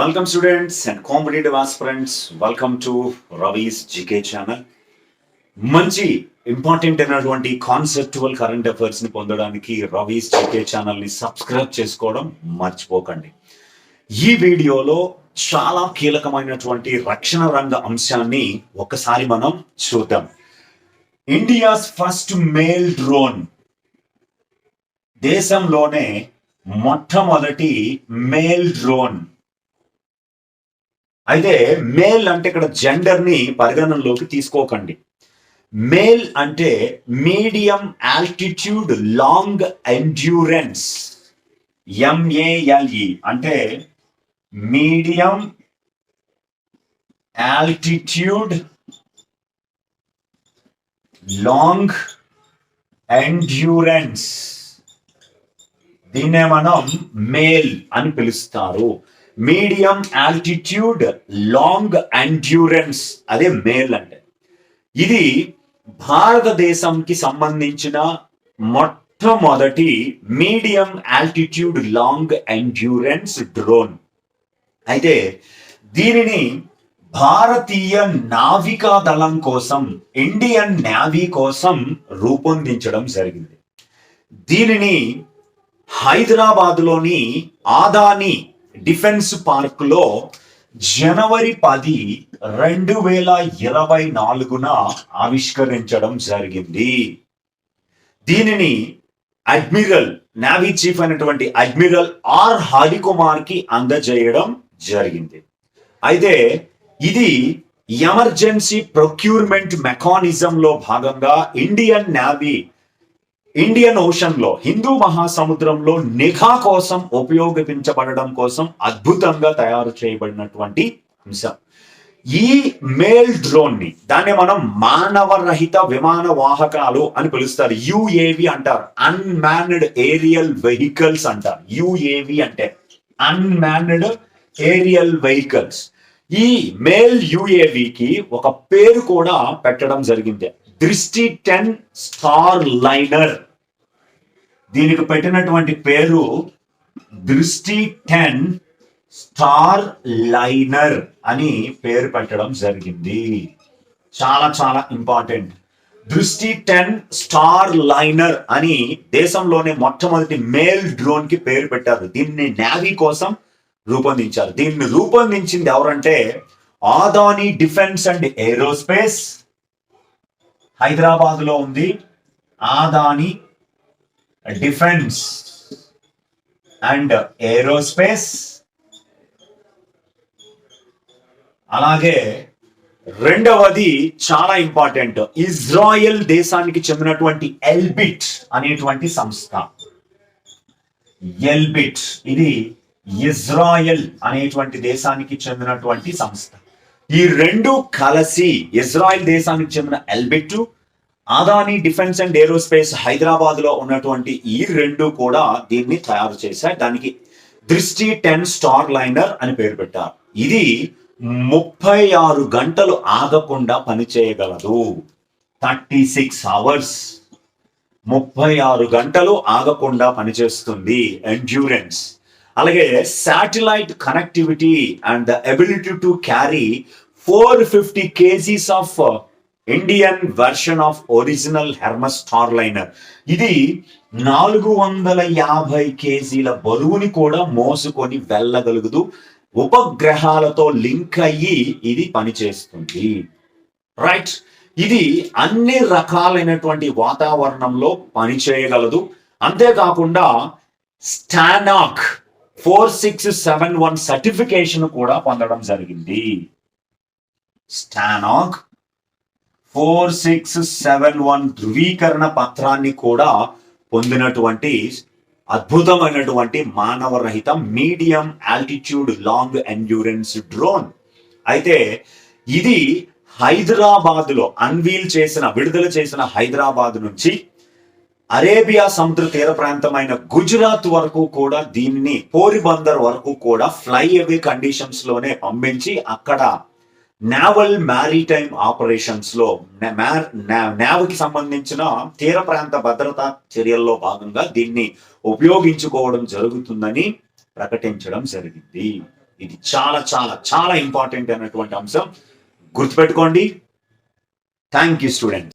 Welcome students and competitive aspirants welcome to Ravi's GK channel మంచి important అయినటువంటి conceptual current అఫైర్స్ని పొందడానికి Ravi's GK ఛానల్ని సబ్స్క్రైబ్ చేసుకోవడం మర్చిపోకండి. ఈ వీడియోలో చాలా కీలకమైనటువంటి రక్షణ రంగ అంశాన్ని ఒకసారి మనం చూద్దాం. ఇండియాస్ ఫస్ట్ మేల్ డ్రోన్ దేశంలోనే మొట్టమొదటి మేల్ డ్రోన్ అయితే మేల్ అంటే ఇక్కడ జెండర్ని పరిగణనలోకి తీసుకోకండి. మేల్ అంటే medium altitude long endurance M A L E అంటే మీడియం ఆల్టిట్యూడ్ లాంగ్ ఎండ్యూరెన్స్. దీన్నే మనం మేల్ అని పిలుస్తారు. మీడియం ఆల్టిట్యూడ్ లాంగ్ అండ్యూరెన్స్ అదే మేల్ అంటే. ఇది భారతదేశంకి సంబంధించిన మొట్టమొదటి medium altitude long endurance drone. అయితే దీనిని భారతీయ నావికా దళం కోసం ఇండియన్ నేవీ కోసం రూపొందించడం జరిగింది. దీనిని హైదరాబాద్లోని ఆదాని డిఫెన్స్ పార్క్లో జనవరి పది రెండు వేల ఇరవై నాలుగున ఆవిష్కరించడం జరిగింది. దీనిని అడ్మిరల్ నేవీ చీఫ్ అయినటువంటి అడ్మిరల్ ఆర్ హరికుమార్కి అందజేయడం జరిగింది. అయితే ఇది ఎమర్జెన్సీ ప్రొక్యూర్మెంట్ మెకానిజం లో భాగంగా ఇండియన్ నేవీ ఇండియన్ ఓషన్లో హిందూ మహాసముద్రంలో నిఘా కోసం ఉపయోగించబడడం కోసం అద్భుతంగా తయారు చేయబడినటువంటి అంశం. ఈ మేల్ డ్రోన్ని దాన్ని మనం మానవరహిత విమాన వాహకాలు అని పిలుస్తారు. యుఏవి అంటారు. అన్మాన్డ్ ఏరియల్ వెహికల్స్ అంటారు. యుఏవి అంటే అన్మాన్డ్ ఏరియల్ వెహికల్స్ ఈ మేల్ యుఏవికి ఒక పేరు కూడా పెట్టడం జరిగింది. దృష్టి టెన్ స్టార్ లైనర్. దీనికి పెట్టినటువంటి పేరు దృష్టి టెన్ స్టార్ లైనర్ అని పేరు పెట్టడం జరిగింది. చాలా చాలా ఇంపార్టెంట్. దృష్టి టెన్ స్టార్ లైనర్ అని దేశంలోనే మొట్టమొదటి మేల్ డ్రోన్కి పేరు పెట్టారు. దీన్ని నేవీ కోసం రూపొందించారు. దీన్ని రూపొందించింది ఎవరంటే ఆదాని డిఫెన్స్ అండ్ ఏరోస్పేస్ హైదరాబాద్లో ఉంది. Adani defence and aerospace. అలాగే రెండవది చాలా ఇంపార్టెంట్. ఇజ్రాయెల్ దేశానికి చెందినటువంటి ఎల్బిట్ అనేటువంటి సంస్థ. ఎల్బిట్ ఇది ఇజ్రాయెల్ అనేటువంటి దేశానికి చెందినటువంటి సంస్థ. ఈ రెండు కలిసి ఇజ్రాయెల్ దేశానికి చెందిన Elbit Adani defence and aerospace హైదరాబాద్లో ఉన్నటువంటి ఈ రెండు కూడా దీన్ని తయారు చేశారు దానికి దృష్టి టెన్ స్టార్ లైనర్ అని పేరు పెట్టారు. ఇది ముప్పై ఆరు గంటలు ఆగకుండా పనిచేయగలదు థర్టీ సిక్స్ అవర్స్. ముప్పై ఆరు గంటలు ఆగకుండా పనిచేస్తుంది ఎండ్యూరెన్స్ అలాగే satellite connectivity and the ability to carry four fifty kgs of Indian version of original Hermes liner ఇది నాలుగు వందల యాభై కేజీల బరువుని కూడా మోసుకొని వెళ్ళగలుగుతూ ఉపగ్రహాలతో లింక్ అయ్యి ఇది పనిచేస్తుంది. రైట్ ఇది అన్ని రకాలైనటువంటి వాతావరణంలో పనిచేయగలదు. అంతేకాకుండా STANAG four six seven one certification కూడా పొందడం జరిగింది. STANAG four six seven one ధృవీకరణ పత్రాన్ని కూడా పొందినటువంటి అద్భుతమైనటువంటి మానవరహిత medium altitude long endurance drone అయితే ఇది హైదరాబాద్లో అన్వీల్ చేసిన విడుదల చేసిన హైదరాబాద్ నుంచి అరేబియా సముద్ర తీర ప్రాంతమైన గుజరాత్ వరకు కూడా దీన్ని పోరిబందర్ వరకు కూడా ఫ్లై అవే కండిషన్స్లోనే పంపించి అక్కడ నావల్ మ్యారీటైమ్ ఆపరేషన్స్లో నేవకి సంబంధించిన తీర ప్రాంత భద్రతా చర్యల్లో భాగంగా దీన్ని ఉపయోగించుకోవడం జరుగుతుందని ప్రకటించడం జరిగింది. ఇది చాలా చాలా చాలా ఇంపార్టెంట్ అయినటువంటి అంశం. గుర్తుపెట్టుకోండి. Thank you student